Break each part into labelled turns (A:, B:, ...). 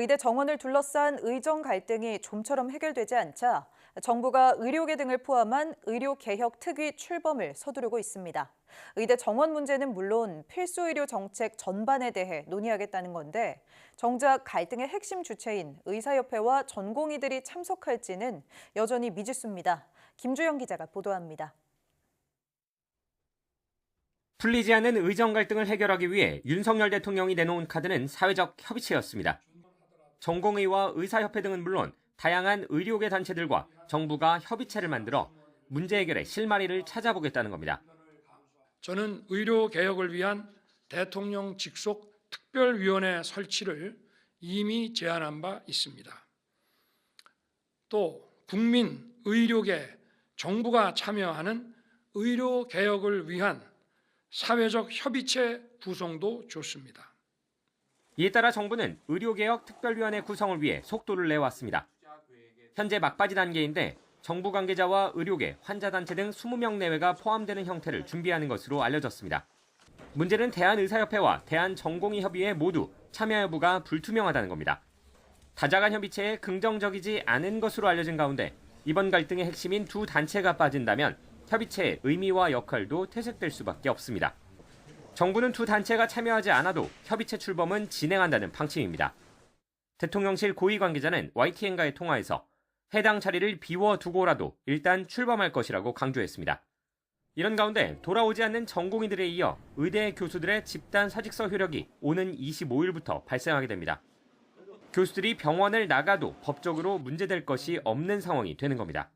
A: 의대 정원을 둘러싼 의정 갈등이 좀처럼 해결되지 않자 정부가 의료계 등을 포함한 의료개혁 특위 출범을 서두르고 있습니다. 의대 정원 문제는 물론 필수 의료 정책 전반에 대해 논의하겠다는 건데 정작 갈등의 핵심 주체인 의사협회와 전공의들이 참석할지는 여전히 미지수입니다. 김주영 기자가 보도합니다.
B: 풀리지 않는 의정 갈등을 해결하기 위해 윤석열 대통령이 내놓은 카드는 사회적 협의체였습니다. 전공의와 의사협회 등은 물론 다양한 의료계 단체들과 정부가 협의체를 만들어 문제 해결의 실마리를 찾아보겠다는 겁니다.
C: 저는 의료 개혁을 위한 대통령 직속 특별위원회 설치를 이미 제안한 바 있습니다. 또 국민 의료계 정부가 참여하는 의료 개혁을 위한 사회적 협의체 구성도 좋습니다.
B: 이에 따라 정부는 의료개혁 특별위원회 구성을 위해 속도를 내왔습니다. 현재 막바지 단계인데 정부 관계자와 의료계, 환자단체 등 20명 내외가 포함되는 형태를 준비하는 것으로 알려졌습니다. 문제는 대한의사협회와 대한전공의협의회 모두 참여 여부가 불투명하다는 겁니다. 다자간 협의체에 긍정적이지 않은 것으로 알려진 가운데 이번 갈등의 핵심인 두 단체가 빠진다면 협의체의 의미와 역할도 퇴색될 수밖에 없습니다. 정부는 두 단체가 참여하지 않아도 협의체 출범은 진행한다는 방침입니다. 대통령실 고위 관계자는 YTN과의 통화에서 해당 자리를 비워두고라도 일단 출범할 것이라고 강조했습니다. 이런 가운데 돌아오지 않는 전공의들에 이어 의대 교수들의 집단 사직서 효력이 오는 25일부터 발생하게 됩니다. 교수들이 병원을 나가도 법적으로 문제될 것이 없는 상황이 되는 겁니다.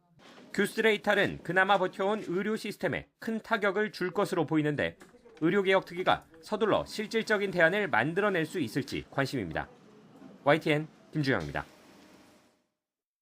B: 교수들의 이탈은 그나마 버텨온 의료 시스템에 큰 타격을 줄 것으로 보이는데 의료개혁 특위가 서둘러 실질적인 대안을 만들어낼 수 있을지 관심입니다. YTN 김주영입니다.